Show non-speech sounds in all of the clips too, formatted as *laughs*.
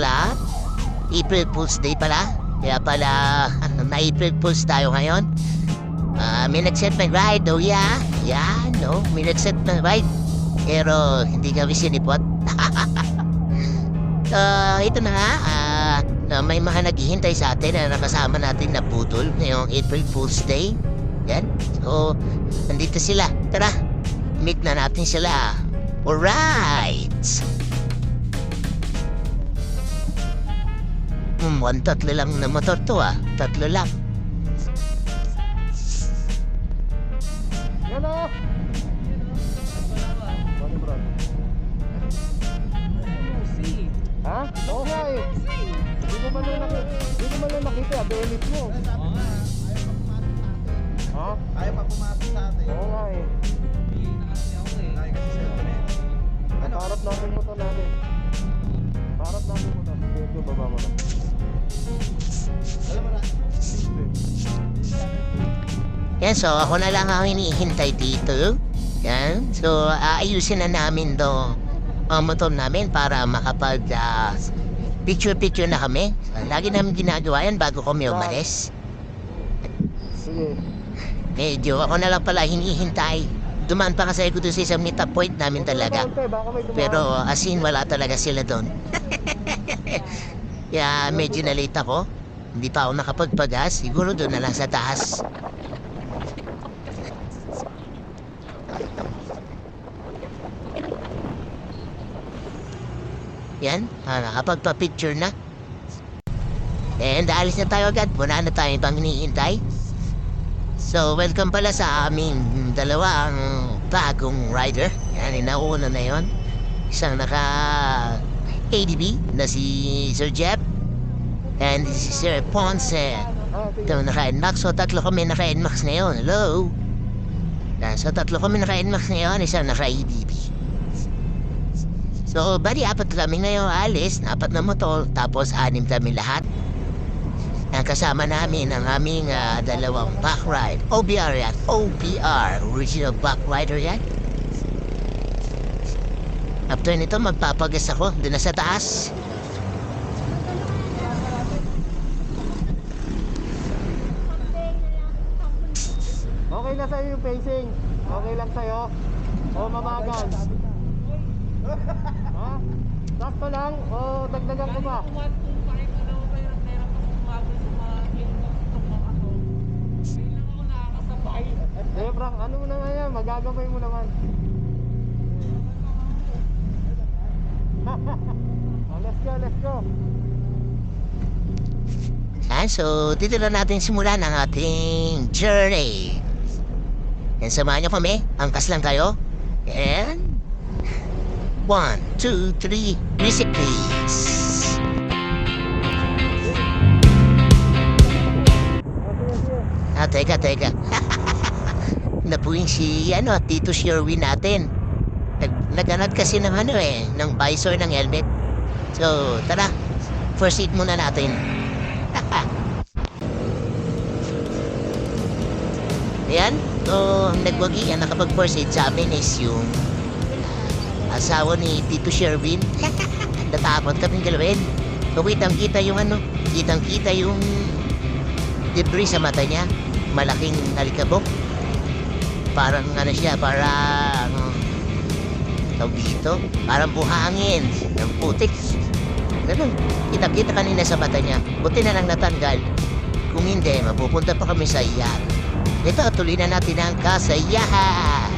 lahat. April Fool's Day pala. Kaya pala, *laughs* may April Fool's tayo ngayon. Ah, may nag-set ng ride, oh yeah. Yeah, no, may nag-set ng ride. Pero hindi kami sinipot. *laughs* Ah, ito na nga, ah, na may mga naghihintay sa atin na nakasama natin na putol ngayong April Fool's Day. Yan. So, nandito sila. Tara, meet na natin sila. Alright! Hmm, one tatlo lang na motor to ah. Tatlo lang. Yan o! Ano bro? Ha? Oo nga eh. Hindi mo man lang nakita. Hindi mo man lang nakita. Belit mo. Ha? Ayaw pa pumasok sa atin. Oo nga eh. Lagi kasi sa internet. Ano? Harap natin mo to natin. Harap natin mo to. Medyo baba mo na. Yan, so ako na lang ang hinihintay dito. Yan, so aayusin na namin do ang motor namin para makapag ah, picture-picture na kami. So, lagi namin ginagawa yan bago kami umalis. Sige. Medyo ako na lang pala hinihintay. Dumaan pa kasi ako doon sa isang meet-up point namin talaga. Pero as in, wala talaga sila doon. *laughs* Kaya medyo na late ako. Hindi pa ako nakapagpagas. Siguro doon na lang sa taas. Yan, ah, nakapagpa-picture na. And alis na tayo agad. Wala na tayo pang hinihintay. So, welcome pala sa aming dalawang bagong rider. Yan, inauna na yon. Isang naka ADB na si Sir Jeff. And si Sir Ponce. Ito naka-NMAX. So, tatlo kami naka-NMAX ngayon. Hello? Yan, so, tatlo kami naka-NMAX ngayon. Isang naka-ADB. So, bali, apat kami ngayon alis. Apat na motor. Tapos, anim kami lahat. Ang kasama namin ang aming ah, dalawang back ride. OBR yan. OBR. Original back rider yan. After nito, magpapagas ako. Doon na sa taas. Okay na sa'yo yung pacing. Okay lang sa'yo. O mamagal. ha? Sakto lang o dagdagan ko pa? Eh Frank, ano mo na nga yan? Magagabay mo naman. *laughs* oh, let's go, let's go. Yan, so dito na natin simulan ang ating journey. Yan, samahan niyo kami. Angkas lang kayo. And... One, two, three, music please. Sige, sige. Ah, teka, teka. *laughs* Napuin si, ano, Tito Sherwin natin. Nag naganad kasi ng ano eh, ng visor ng helmet. So, tara, first seat muna natin. *laughs* Ayan, so, nagwagi yan, nakapag-first aid sa amin is yung asawa ni Tito Sherwin. *laughs* Natakot kaming galawin. So, kitang-kita yung ano, kitang-kita yung debris sa mata niya. Malaking alikabok. Parang ano siya, parang... Tawag dito, parang buhangin ng putik. Ganun, kita-kita kanina sa mata niya. Buti na lang natanggal. Kung hindi, mapupunta pa kami sa iyak. Ito, tuloy na natin ang kasayahan.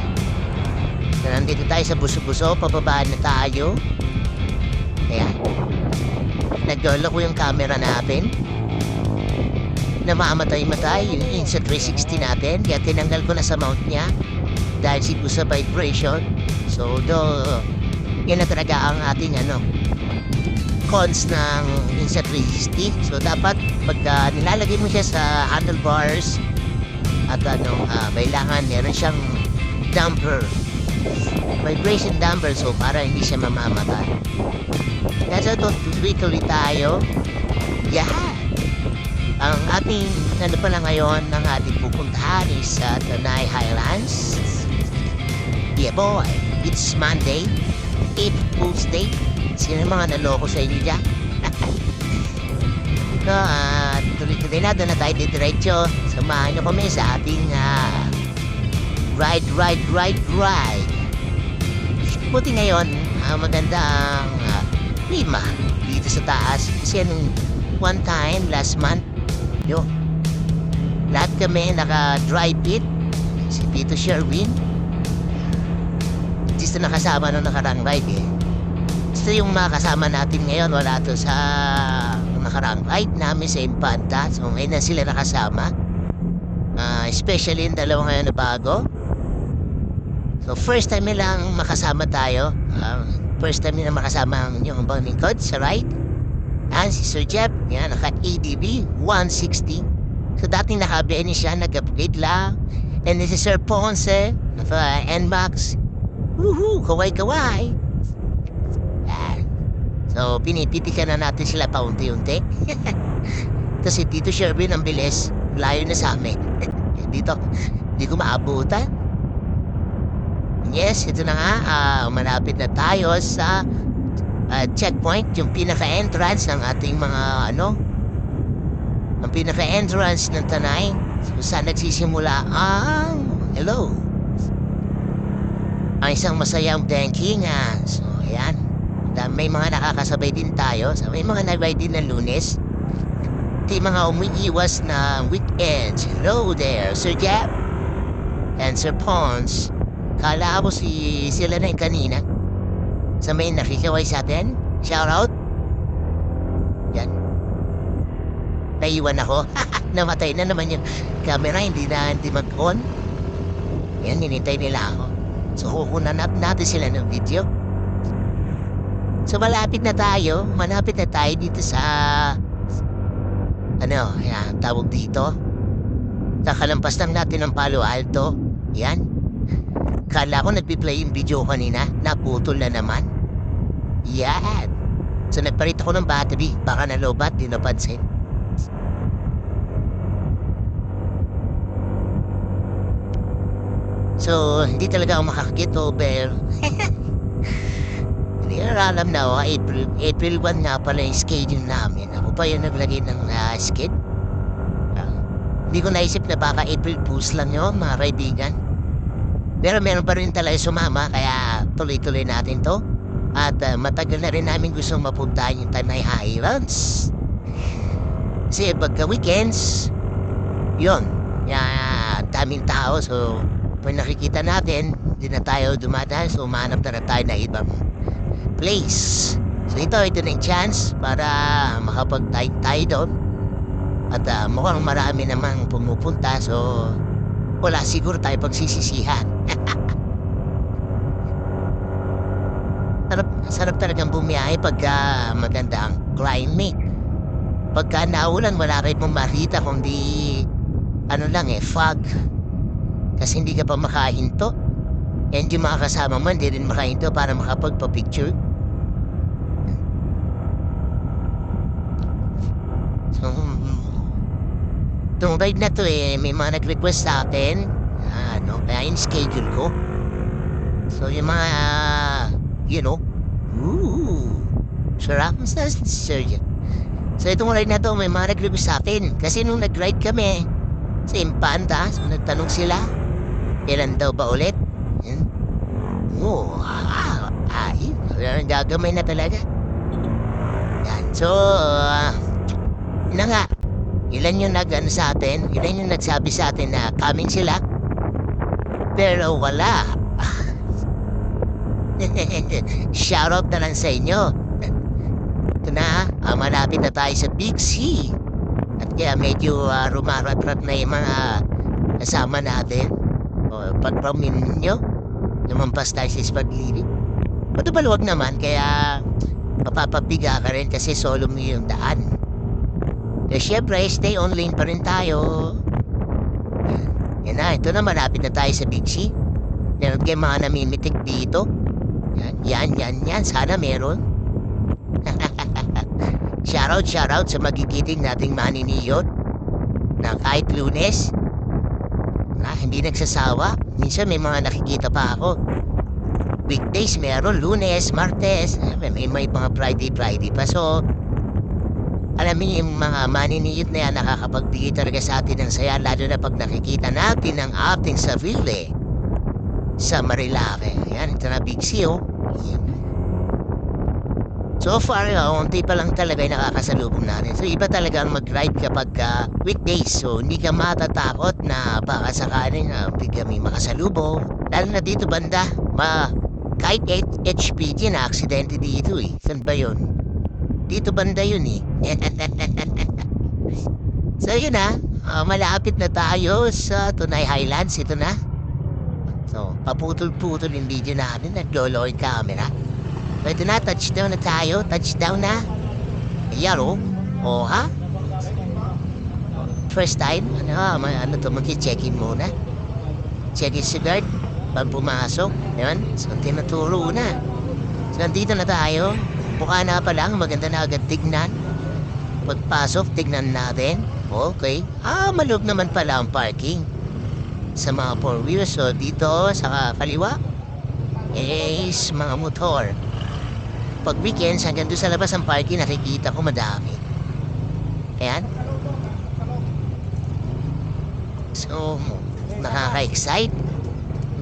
So, nandito tayo sa buso-buso, pababaan na tayo. Ayan. Nagdolo ko yung camera natin namamatay-matay yung Insta 360 natin kaya tinanggal ko na sa mount niya dahil siguro sa vibration so do yun na talaga ang ating ano cons ng Insta 360 so dapat pagka nilalagay mo siya sa handlebars at ano ah, kailangan meron siyang damper. Vibration damper so para hindi siya mamamatay. Kaya sa ito tuloy-tuloy tayo. Yeah! Ang ating, ano pala ngayon, ang ating pupuntahan is sa Tanay Highlands. Yeah boy, it's Monday, April Fool's Day. Sino mga naloko sa inyo dyan? *laughs* no, ah, tuloy-tuloy na na tayo didiretso. Samahan niyo kami sa ating ah, ride, ride, ride, ride. Buti ngayon, ah, maganda ang ah, klima dito sa taas. Kasi nung one time, last month, yo, lahat kami naka-dry pit. Si Tito Sherwin. Gusto nakasama nung nakarang ride eh. Gusto yung mga kasama natin ngayon, wala to sa nakarang ride namin sa Impanta. So ngayon na sila nakasama. Ah, especially yung dalawa ngayon na bago. So first time nilang makasama tayo. Ah, first time nila makasama ang yung bang lingkod sa ride. Yan, si Sir Jeff, yan, naka-ADB 160. So dating naka-BN siya, nag-upgrade lang. And this is Sir Ponce, naka NMAX. Woohoo, kaway-kaway. So, pinipitikan na natin sila paunti-unti. *laughs* Kasi Tito Sherwin ang bilis, layo na sa amin. *laughs* Dito, di ko maabutan. Yes, ito na nga, ah, malapit na tayo sa ah, checkpoint, yung pinaka-entrance ng ating mga ano, ang pinaka-entrance ng Tanay. So, saan nagsisimula ang, hello, ang isang masayang banking ah. So, ayan. Da- May mga nakakasabay din tayo. So, may mga nag-ride din ng lunes. Yung mga umiiwas na weekends. Hello there, Sir Jap. And Sir Pons. Kala ko si sila na yung kanina. Sa may nakikaway sa atin. Shout out. Yan. Naiwan ako. *laughs* Namatay na naman yung camera. Hindi na hindi mag-on. Yan, hinintay nila ako. So, kukunan nat- natin sila ng video. So, malapit na tayo. Malapit na tayo dito sa... Ano, yan, tawag dito. Kakalampas lang natin ng Palo Alto. Yan. Kala ko nagpi-play yung video kanina. Naputol na naman. Yan. So, nagparit ako ng battery. Baka nalobat, di napansin. So, hindi talaga ako makakagit over. *laughs* Hindi ko alam na ako, April, April 1 nga pala yung schedule namin. Ako pa yung naglagay ng uh, skid. Hindi ko naisip na baka April Fools lang yun, mga kaibigan. Pero meron pa rin talaga sumama, kaya tuloy-tuloy natin to. At ah, matagal na rin namin gustong mapuntahan yung Tanay Highlands. Kasi pagka weekends, yun, ya, daming tao, so pag nakikita natin, hindi na tayo dumadaan, so umanap na, na tayo na ibang place. So ito, ito na yung chance para makapag-time tayo doon. At ah, mukhang marami namang pumupunta, so wala siguro tayo pagsisisihan. *laughs* sarap, sarap talagang bumiyahe pagka maganda ang climate. Pagka naulan, wala rin mong makita kundi ano lang eh, fog. Kasi hindi ka pa makahinto. And yung mga kasama mo, hindi rin makahinto para makapagpa-picture. So, itong ride na to eh, may mga nag-request sa atin. Ah, ano, kaya yung schedule ko. So, yung mga, you know, ooh, sarap sa surgeon. So, itong ride na to, may mga nag-request sa atin. Kasi nung nag-ride kami, sa Impanta, so nagtanong sila, ilan daw ba ulit? Yan. Oo, ah, ay, gagamay na talaga. Yan, so, ah, yun na nga, ilan yung nag ano, sa atin, ilan yung nagsabi sa atin na coming sila, pero wala. *laughs* Shoutout na lang sa inyo. Ito na, ah, malapit na tayo sa Big C. At kaya medyo uh, rumarat-rat na yung mga kasama natin. O pag-promin ninyo, lumampas tayo sa Espaglili. Bato baluwag naman, kaya mapapabiga ka rin kasi solo mo yung daan. Kaya syempre, stay on lane pa rin tayo. Yan, na, ito na, malapit na tayo sa Big C. Meron kayo mga namimitik dito. Yan, yan, yan, yan. Sana meron. *laughs* Shoutout, shoutout sa magigiting nating maniniyot na kahit lunes, na hindi nagsasawa. Minsan may mga nakikita pa ako. weekdays meron, lunes, martes, eh, may, may mga Friday, Friday pa. So, alam niyo yung mga maniniyot na yan nakakapagbigay talaga sa atin ng saya lalo na pag nakikita natin ang ating sarili sa Marilake. Yan, ito na Big C, oh. So far, uh, unti pa lang talaga yung nakakasalubong natin. So iba talaga ang mag-ride kapag ah, weekdays. So hindi ka matatakot na baka sakaling uh, bigla may makasalubong. Lalo na dito banda, ma kahit HPG na aksidente dito eh. Saan ba yun? Dito banda yun eh. *laughs* so yun na, ah, malapit na tayo sa Tunay Highlands. Ito na. So, paputol-putol yung video namin. Naglolo yung camera. So, ito na, touchdown na tayo. Touchdown na. Ayan o. O ha? First time? Ano, ah, ano to, mag-check-in muna. Check-in si guard. Pag pumasok. Yan. So, tinuturo na. So, nandito na tayo. Mukha na pa lang. Maganda na agad tignan. Pagpasok, tignan natin. Okay. Ah, malog naman pala ang parking. Sa mga four wheels. So, dito sa kaliwa is mga motor. Pag weekends, hanggang doon sa labas ng parking, nakikita ko madami. Ayan. So, nakaka-excite.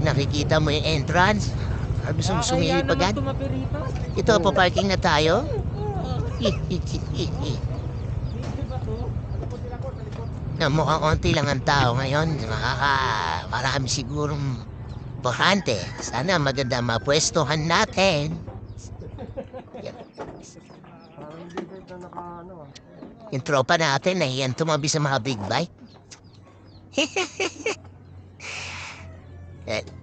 Nakikita mo yung entrance. Ah, Gusto mo sumilip agad? Ito, pa parking na tayo. na mukhang onti lang ang tao ngayon. Makaka, marami sigurong bakante. Sana maganda mapwestohan natin. Yung tropa natin, nahiyan tumabi sa mga big bike. *laughs* Eh.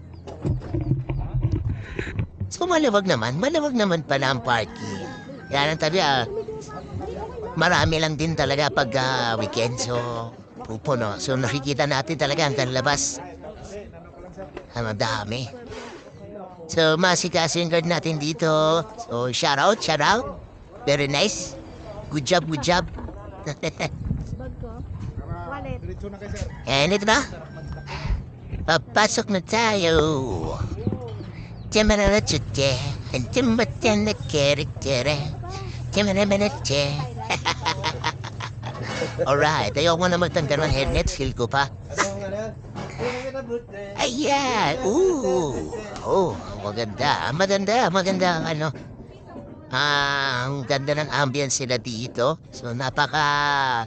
So maluwag naman, maluwag naman pala ang parking. Yan ang tabi ah. Marami lang din talaga pag ah, weekend, so pupuno. So nakikita natin talaga hanggang labas. Ang dami. So masikaso yung guard natin dito. So shout out, shout out. Very nice. Good job, good job. Wallet. And ito na. Papasok na tayo. Tiyamararatsutse. Ang timbatan na kere-kere. Tiyamararatsutse. *laughs* Alright, ayoko na magtanggal ng helmet. Feel ko pa. Ayan! Ooh! Oh, maganda. Maganda, maganda ano. Ah, ang ganda ng ambience nila dito. So, napaka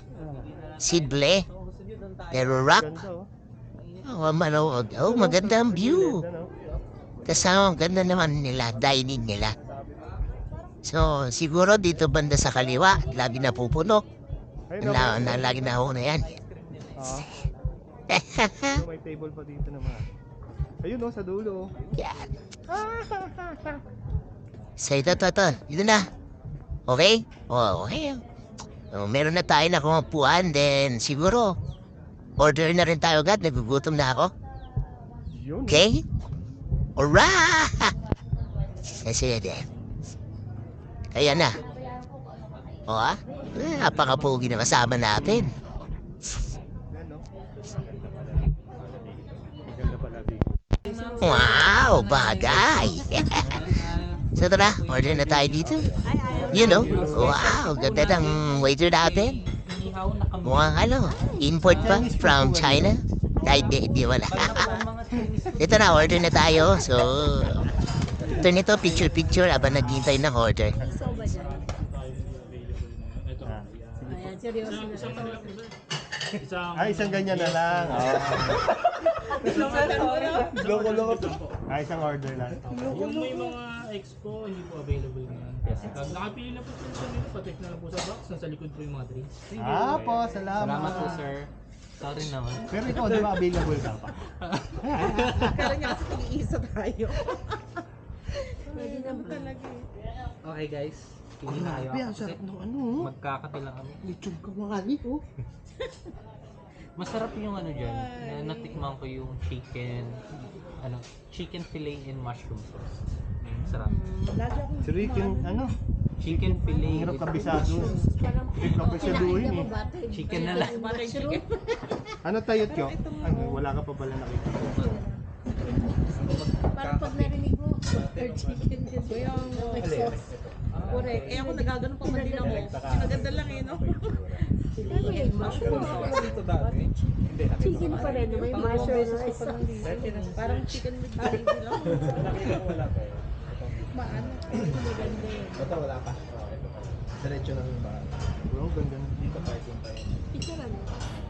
sidle. Pero rock. Oh, manood. Oh, maganda ang view. No? Tapos ang ganda naman nila, dining nila. So, siguro dito banda sa kaliwa, lagi na pupuno. Na, na, lagi na ho na yan. Ayun, *laughs* may table pa dito naman. Ayun oh, sa dulo. yan. So, ito, ito, ito. Dito na. Okay? Oh, okay. Oh, meron na tayo na kumapuan, then siguro, order na rin tayo agad. Nagugutom na ako. Yun. Okay? Alright! Kasi din. Kaya na. O ah? Eh, napakapugi na kasama natin. Yan. Wow! Bagay! *laughs* so tara, order na tayo dito. You know? Wow! Ganda ng waiter natin. Mukhang ano, import pa from China. Ay, di, di wala. *laughs* Ito na, order na tayo. So, ito nito, picture-picture habang naghihintay ng order. Ah. Seryoso na. Ah, isang ganyan na lang. Oh. Loko-loko. Ah, isang order lang. Yung may mga expo, hindi po available ngayon. Pag nakapili na po sa menu, patik na lang po sa box, nasa likod po yung mga drinks. Ah po, salamat. Salamat po, sir. Sorry naman. Pero ikaw, di ba available ka pa? *laughs* Kala niya kasi tig-iisa tayo. Pwede na ba? Okay, guys. Pili tayo. Grabe, ang sarap ng ano. oh. Magkakape lang kami. Lechon ka mga oh. *laughs* Masarap yung ano dyan. Na natikman ko yung chicken, ano, chicken fillet and mushroom sauce. Sarap. Si Rick yung ano, Chicken fillet hirap kabisado. Rick kabisaduhin eh. Chicken na lang. Ano tayo, Tyo? Ano, wala ka pa pala nakita. Parang pag narinig mo, butter chicken din. May sauce. Correct. Eh ako nagagano pa man din ako. Pinaganda lang eh, no? Chicken, pa rin, may mushroom sauce. Parang chicken with gravy lang. Maano? *clears throat* Ito wala pa. Diretso lang yung baan. Bro, ganda na. Dito parking pa yun. Picture lang.